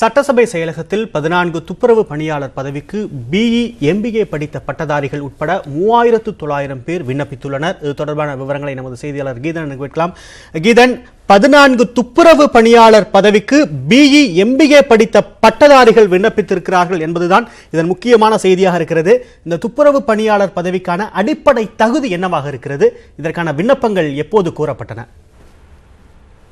சட்டசபை செயலகத்தில் பதினான்கு துப்புரவு பணியாளர் பதவிக்கு பிஇ எம்பிஏ படித்த பட்டதாரிகள் உட்பட மூவாயிரத்து தொள்ளாயிரம் பேர் விண்ணப்பித்துள்ளனர். இது தொடர்பான விவரங்களை நமது செய்தியாளர் கீதன் கேட்கலாம் கீதன் பதினான்கு துப்புரவு பணியாளர் பதவிக்கு பிஇ எம்பிஏ படித்த பட்டதாரிகள் விண்ணப்பித்திருக்கிறார்கள் என்பதுதான் இதன் முக்கியமான செய்தியாக இருக்கிறது. இந்த துப்புரவு பணியாளர் பதவிக்கான அடிப்படை தகுதி என்னவாக இருக்கிறது? இதற்கான விண்ணப்பங்கள் எப்போது கூறப்பட்டன?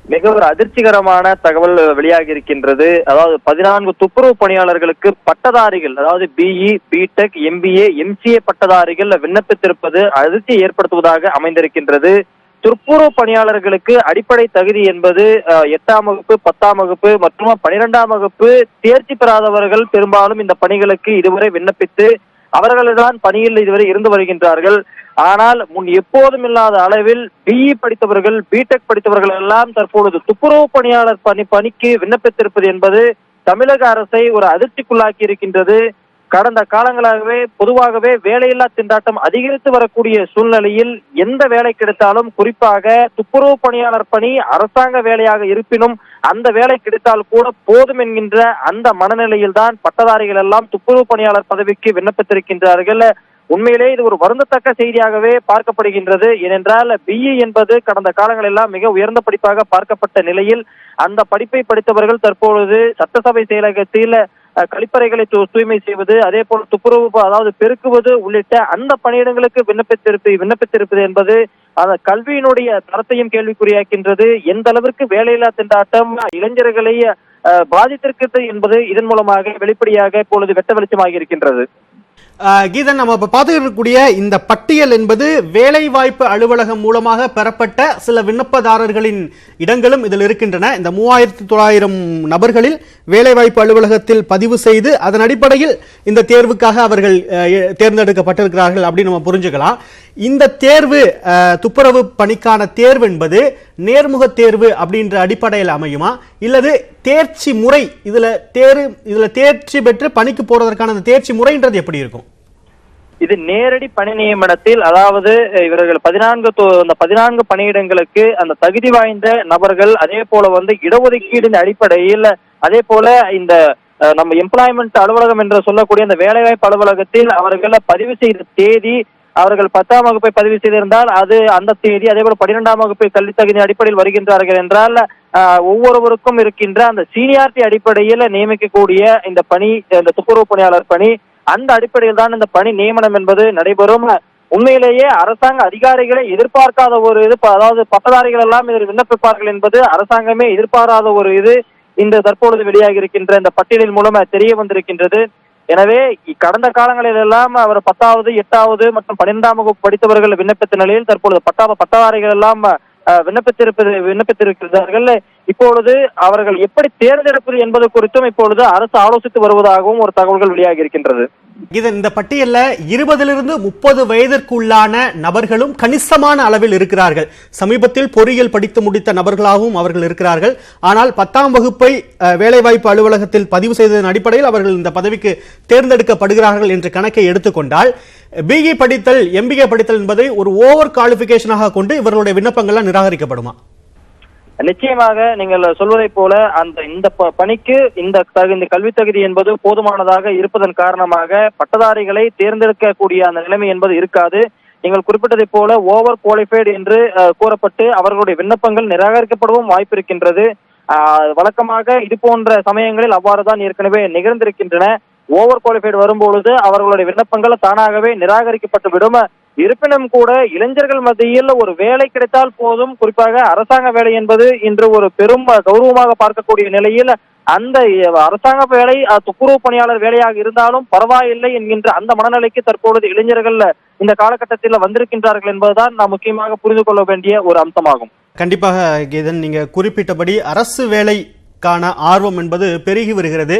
மிக ஒரு அதிர்ச்சிகரமான தகவல் வெளியாகி இருக்கின்றது அதாவது பதினான்கு துப்புரவு பணியாளர்களுக்கு பட்டதாரிகள் அதாவது பிஇ பிடெக் எம்பிஏ எம்சிஏ பட்டதாரிகள் விண்ணப்பித்திருப்பது அதிர்ச்சி ஏற்படுத்துவதாக அமைந்திருக்கின்றது. துப்புரவு பணியாளர்களுக்கு அடிப்படை தகுதி என்பது எட்டாம் வகுப்பு பத்தாம் வகுப்பு மற்றும் பனிரெண்டாம் வகுப்பு தேர்ச்சி பெறாதவர்கள் பெரும்பாலும் இந்த பணிகளுக்கு இதுவரை விண்ணப்பித்து அவர்கள்தான் பணியில் இதுவரை இருந்து வருகின்றார்கள். ஆனால் முன் எப்போதும் இல்லாத அளவில் பிஇ படித்தவர்கள் பிடெக் படித்தவர்கள் எல்லாம் தற்பொழுது துப்புரவு பணியாளர் பணி பணிக்கு விண்ணப்பித்திருப்பது என்பது தமிழக அரசை ஒரு அதிர்ச்சிக்குள்ளாக்கி இருக்கின்றது கடந்த காலங்களாகவே பொதுவாகவே வேலையில்லா திண்டாட்டம் அதிகரித்து வரக்கூடிய சூழ்நிலையில் எந்த வேலை கிடைத்தாலும் குறிப்பாக துப்புரவு பணியாளர் பணி அரசாங்க வேலையாக இருப்பினும் அந்த வேலை கிடைத்தால் கூட போதும் என்கின்ற அந்த மனநிலையில் தான் பட்டதாரிகள் எல்லாம் துப்புரவு பணியாளர் பதவிக்கு விண்ணப்பித்திருக்கின்றார்கள். உண்மையிலே இது ஒரு வருந்தத்தக்க செய்தியாகவே பார்க்கப்படுகின்றது. ஏனென்றால் பிஇ என்பது கடந்த காலங்களெல்லாம் மிக உயர்ந்த படிப்பாக பார்க்கப்பட்ட நிலையில் அந்த படிப்பை படித்தவர்கள் தற்பொழுது சட்டசபை செயலகத்தில் கழிப்பறைகளை தூய்மை செய்வது அதே போல துப்புரவு அதாவது பெருக்குவது உள்ளிட்ட அந்த பணியிடங்களுக்கு விண்ணப்பித்திருப்பது விண்ணப்பித்திருப்பது என்பது அந்த கல்வியினுடைய தரத்தையும் கேள்விக்குறியாக்கின்றது. எந்த அளவிற்கு வேலையில்லா திண்டாட்டம் இளைஞர்களை பாதித்திருக்கிறது என்பது இதன் மூலமாக வெளிப்படையாக இப்பொழுது வெட்ட வெளிச்சமாகி இருக்கின்றது. கீதன் நம்ம இப்போ பார்த்துக்கக்கூடிய இந்த பட்டியல் என்பது வேலைவாய்ப்பு அலுவலகம் மூலமாக பெறப்பட்ட சில விண்ணப்பதாரர்களின் இடங்களும் இதில் இருக்கின்றன. இந்த மூவாயிரத்தி தொள்ளாயிரம் நபர்களில் வேலைவாய்ப்பு அலுவலகத்தில் பதிவு செய்து அதன் அடிப்படையில் இந்த தேர்வுக்காக அவர்கள் தேர்ந்தெடுக்கப்பட்டிருக்கிறார்கள் அப்படின்னு நம்ம புரிஞ்சுக்கலாம். இந்த தேர்வு துப்புரவு பணிக்கான தேர்வு என்பது நேர்முக தேர்வு அப்படின்ற அடிப்படையில் அமையுமா? இல்லது தேர்ச்சி முறை இதில் தேர் இதில் தேர்ச்சி பெற்று பணிக்கு போறதற்கான அந்த தேர்ச்சி முறைன்றது எப்படி இருக்கும்? இது நேரடி பணி நியமனத்தில் அதாவது இவர்கள் பதினான்கு அந்த பதினான்கு பணியிடங்களுக்கு அந்த தகுதி வாய்ந்த நபர்கள் அதே போல வந்து இடஒதுக்கீடின் அடிப்படையில் அதே போல இந்த நம்ம எம்ப்ளாய்மெண்ட் அலுவலகம் என்று சொல்லக்கூடிய அந்த வேலைவாய்ப்பு அலுவலகத்தில் அவர்கள் பதிவு செய்த தேதி அவர்கள் பத்தாம் வகுப்பை பதிவு செய்திருந்தால் அது அந்த தேதி அதே போல பன்னிரெண்டாம் வகுப்பை கல்வி தகுதி அடிப்படையில் வருகின்றார்கள் என்றால் ஒவ்வொருவருக்கும் இருக்கின்ற அந்த சீனியாரிட்டி அடிப்படையில் நியமிக்கக்கூடிய இந்த பணி இந்த துப்புரவு பணியாளர் பணி அந்த அடிப்படையில் தான் இந்த பணி நியமனம் என்பது நடைபெறும். உண்மையிலேயே அரசாங்க அதிகாரிகளை எதிர்பார்க்காத ஒரு இது அதாவது பட்டதாரிகள் எல்லாம் இதில் விண்ணப்பிப்பார்கள் என்பது அரசாங்கமே எதிர்பாராத ஒரு இது இந்த தற்பொழுது வெளியாகி இருக்கின்ற இந்த பட்டியலின் மூலம் தெரிய வந்திருக்கின்றது. எனவே கடந்த காலங்களில் எல்லாம் அவர் பத்தாவது எட்டாவது மற்றும் பன்னிரெண்டாம் வகுப்பு படித்தவர்கள் விண்ணப்பித்த நிலையில் தற்பொழுது பத்தாவது பட்டதாரிகள் எல்லாம் விண்ணப்பித்திருப்பது விண்ணப்பித்திருக்கிறார்கள். இப்பொழுது அவர்கள் எப்படி தேர்ந்தெடுப்பது என்பது குறித்தும் இப்பொழுது அரசு ஆலோசித்து வருவதாகவும் ஒரு தகவல்கள் வெளியாகி இருக்கின்றது. இது இந்த பட்டியல்ல இருபதிலிருந்து முப்பது வயதிற்குள்ளான நபர்களும் கணிசமான அளவில் இருக்கிறார்கள். சமீபத்தில் பொறியியல் படித்து முடித்த நபர்களாகவும் அவர்கள் இருக்கிறார்கள். ஆனால் பத்தாம் வகுப்பை அஹ், வேலைவாய்ப்பு அலுவலகத்தில் பதிவு செய்ததன் அடிப்படையில் அவர்கள் இந்த பதவிக்கு தேர்ந்தெடுக்கப்படுகிறார்கள் என்ற கணக்கை எடுத்துக்கொண்டால் பிஇ படித்தல் எம்பிஏ படித்தல் என்பதை ஒரு ஓவர் குவாலிபிகேஷனாக கொண்டு இவர்களுடைய விண்ணப்பங்கள்லாம் நிராகரிக்கப்படுமா? நிச்சயமாக நீங்கள் சொல்வதைப் போல அந்த இந்த ப- பணிக்கு இந்த இந்த கல்வி தகுதி என்பது போதுமானதாக இருப்பதன் காரணமாக பட்டதாரிகளை தேர்ந்தெடுக்கக்கூடிய அந்த நிலைமை என்பது இருக்காது. நீங்கள் குறிப்பிட்டதைப் போல ஓவர் குவாலிஃபைடு என்று கூறப்பட்டு அவர்களுடைய விண்ணப்பங்கள் நிராகரிக்கப்படவும் வாய்ப்பு இருக்கின்றது. வழக்கமாக இது போன்ற சமயங்களில் அவ்வாறு தான் ஏற்கனவே நிகழ்ந்திருக்கின்றன. ஓவர் குவாலிஃபைடு வரும்பொழுது அவர்களுடைய விண்ணப்பங்கள் தானாகவே நிராகரிக்கப்பட்டு விடும் இருப்பினும் கூட இளைஞர்கள் மத்தியில் ஒரு வேலை கிடைத்தால் போதும். குறிப்பாக அரசாங்க வேலை என்பது இன்று ஒரு பெரும் கௌரவமாக பார்க்கக்கூடிய நிலையில் அந்த அரசாங்க வேலை துப்புரவு பணியாளர் வேலையாக இருந்தாலும் பரவாயில்லை என்கின்ற அந்த மனநிலைக்கு தற்பொழுது இளைஞர்கள் இந்த காலகட்டத்தில் வந்திருக்கின்றார்கள் என்பதுதான் நாம் முக்கியமாக புரிந்து கொள்ள வேண்டிய ஒரு அம்சமாகும். கண்டிப்பாக கீதன் நீங்க குறிப்பிட்டபடி அரசு வேலை காண ஆர்வம் என்பது பெருகி வருகிறது.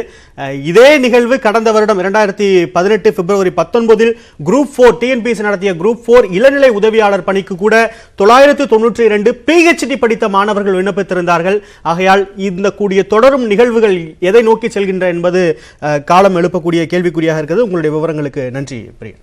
இதே நிகழ்வு கடந்த வருடம் இரண்டாயிரத்தி பதினெட்டு பிப்ரவரி பத்தொன்பதில் குரூப் ஃபோர் டிஎன்பிஎஸ்சி நடத்திய குரூப் ஃபோர் இளநிலை உதவியாளர் பணிக்கு கூட தொள்ளாயிரத்து தொன்னூற்றி இரண்டு பிஹெச்டி படித்த மாணவர்கள் விண்ணப்பித்திருந்தார்கள். ஆகையால் இந்த கூடிய தொடரும் நிகழ்வுகள் எதை நோக்கி செல்கின்ற என்பது காலம் எழுப்பக்கூடிய கேள்விக்குறியாக இருக்கிறது. உங்களுடைய விவரங்களுக்கு நன்றி பிரியன்.